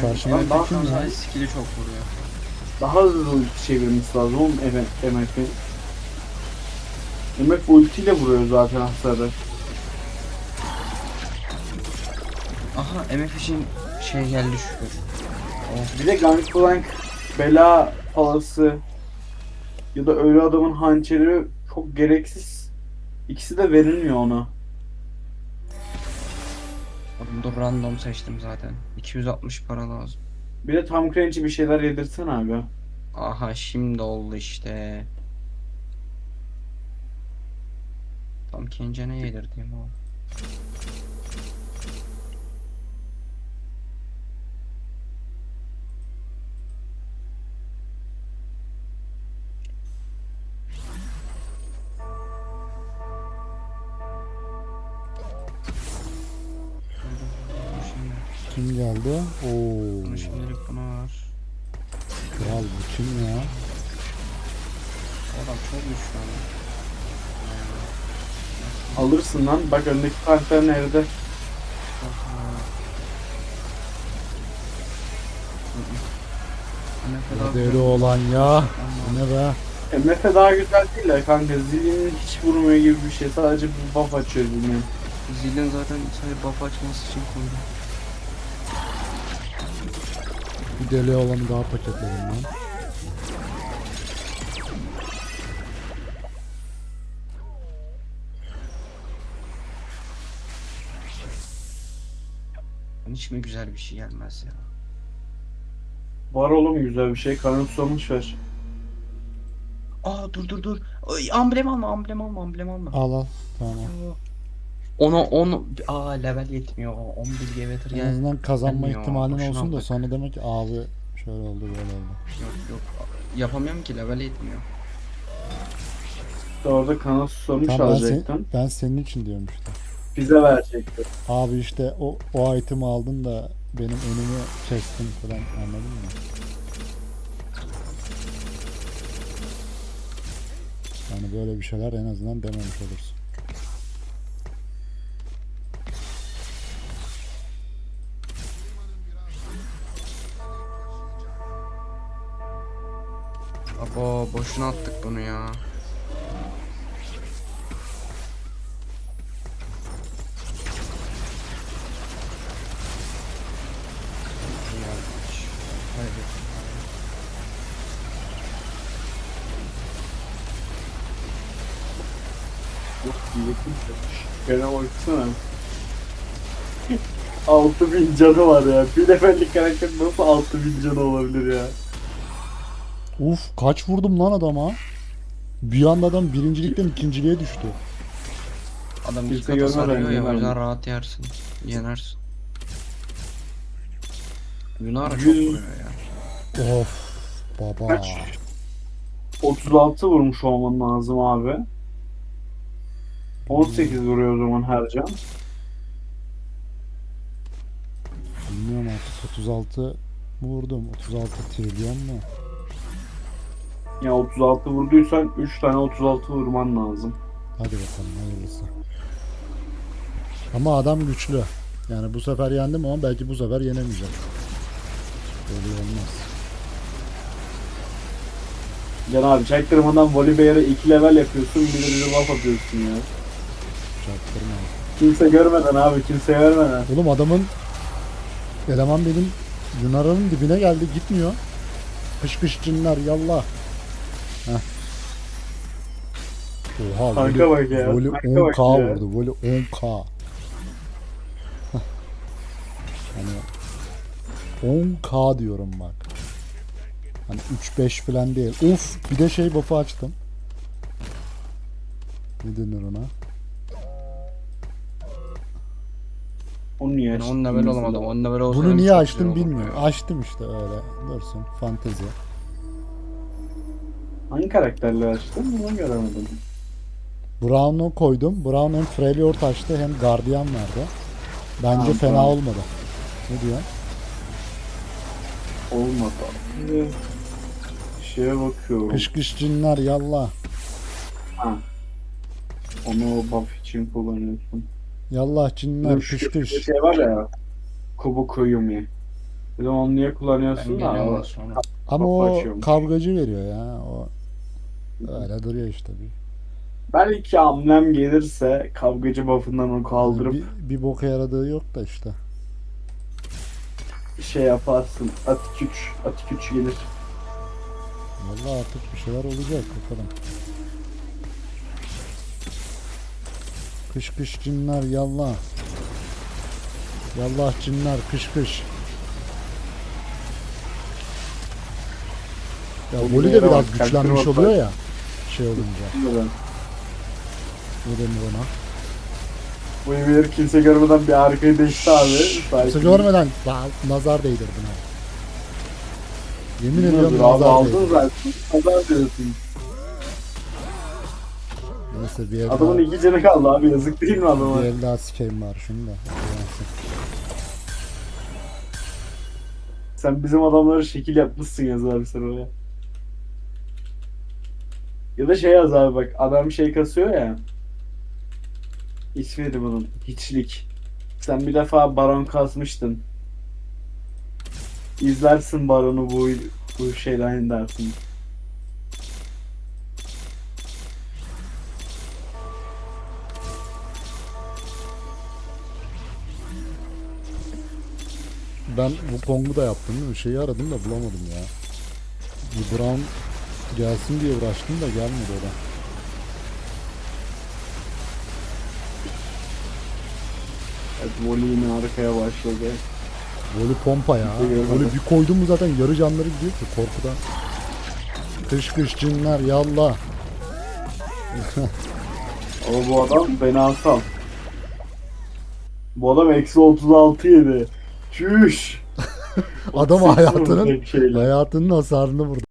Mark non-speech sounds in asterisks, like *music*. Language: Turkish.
Karşımdaki daha- kim ya? Sadece skill'i çok vuruyor. Daha hızlı ulti çevirmesi lazım oğlum MF'in. MF ultiyle vuruyor zaten hasarı. Aha MF için şey geldi şükür. Bir de Gangplank bela palası ya da ölü adamın hançeri çok gereksiz. İkisi de verilmiyor ona. Oğlum dur random seçtim zaten. 260 para lazım. Bir de Tom Cruise'e bir şeyler yedirsen abi. Aha şimdi oldu işte. Tam Kence'ne yedirdiğim o. Şimdi, Kim geldi? Oo. bunu şimdilik buna var. Kral bu kim ya? Adam çok güçlü ama. Alırsın lan. Bak öndeki karakter nerede? Ya deli olan ya. Bu ne be? MF daha güzel değil ya kanka. Zillion'in hiç vurmuyor gibi bir şey. Sadece bir buff açıyor Zillion. Zilin zaten sadece buff açması için koydu. Deli olanı daha paketledim lan. Hiç mi güzel bir şey gelmez ya? Var oğlum güzel bir şey. Karın susamış ver. Aa dur dur dur. Ay, amblem alma amblem alma amblem alma. Al al. Tamam. Ona on aa level yetmiyor. 11 gevetir En gel. azından kazanma Gelmiyor, ihtimalin boşuna olsun da aldık. sonra demek ki abi şöyle oldu böyle oldu. Yok yok. Yapamıyorum ki level yetmiyor. Orada kana susamış Tamam ben, sen, alacaktın. ben senin için diyorum işte. Bize verecekti. Abi işte o, o itemi aldın da benim önümü kestin falan anladın mı? Yani böyle bir şeyler en azından dememiş olursun. Abo boşuna attık bunu ya. Yok diyecektim. Gene baksana. 6000 *laughs* canı var ya. Bir levellik karakter nasıl 6000 canı olabilir ya? Uf kaç vurdum lan adama? Bir anda adam birincilikten ikinciliğe düştü. Adam ilk kata sarıyor ya yener o yüzden mi? rahat yersin. Yenersin. Yunara çok Yüz- vuruyor ya. Of baba. Kaç? 36 vurmuş olman lazım abi. 18 vuruyor o zaman her can. Bilmiyorum artık 36 vurdum. 36 trilyon mu? Ya 36 vurduysan 3 tane 36 vurman lazım. Hadi bakalım hayırlısı. Ama adam güçlü. Yani bu sefer yendim ama belki bu sefer yenemeyeceğim. Böyle olmaz. Can abi çaktırmadan Volibear'a 2 level yapıyorsun bir de bize laf atıyorsun ya. Çaktırma. Kimse görmeden abi kimse görmeden. Oğlum adamın eleman benim Yunara'nın dibine geldi gitmiyor. Kış kış cinler yallah. Oha Kanka bak ya, kanka 10k bak ya. vurdu. Voley 10k. Heh. hani 10k diyorum bak. Hani 3-5 falan değil. Uf bir de şey buff'ı açtım. Ne denir ona? Onu niye Yani açtın? 10 level olamadım. 10 level olsaydım Bunu niye çok açtım olurdu bilmiyorum. ya. Açtım işte öyle. Dursun. Fantezi. Hangi karakterle açtın? Bunu göremedim. Brown'u koydum. Brown hem Freljord açtı hem Guardian verdi. Bence Tamam, fena tamam. olmadı. Ne diyor? Olmadı. Şeye bakıyorum. Kış kış cinler yallah. Onu o buff için kullanıyorsun. Yallah cinler kış kış. Şey var ya. Kubu Koyumi. Dedim onu niye Ben kullanıyorsun da. Ama o açıyormuş. kavgacı veriyor ya. O öyle duruyor işte bir. Belki amblem gelirse kavgacı buff'ından onu kaldırıp Bir, bir boka yaradığı yok da işte. şey yaparsın. Atik 3. Atik 3 gelir. Vallahi artık bir şeyler olacak bakalım. Kış kış cinler yallah. Yallah cinler kış kış. Ya Voli de biraz güçlenmiş oluyor ya. Şey olunca. Ne denir ona? Bu evileri kimse görmeden bir arkayı değişti abi. Kimse görmeden Aa, nazar değdirdin ha. Yemin ediyorum Bilmiyorum abi nazar aldın zaten. Pazar diyorsun. Neyse bir el Adamın daha, iki canı kaldı abi yazık değil mi bir adama? el daha sikeyim var şunu da. Yansın. Sen bizim adamları şekil yapmışsın yaz abi sen oraya. Ya da şey yaz abi bak adam şey kasıyor ya. İsmi neydi bunun? Hiçlik. Sen bir defa baron kasmıştın. İzlersin baronu bu bu şeyden dersin. Ben bu Kong'u da yaptım değil mi? Şeyi aradım da bulamadım ya. Bir Brown gelsin diye uğraştım da gelmedi o da. Evet, Voli yine arkaya başladı. Voli pompa ya. Görmedim. Böyle bir koydum mu zaten yarı canları gidiyor ki korkudan. Kış kış cinler yallah. Ama bu adam fenasal. Bu adam eksi 36 yedi. Çüş. *laughs* Adam 38 hayatının hayatının hasarını vurdu.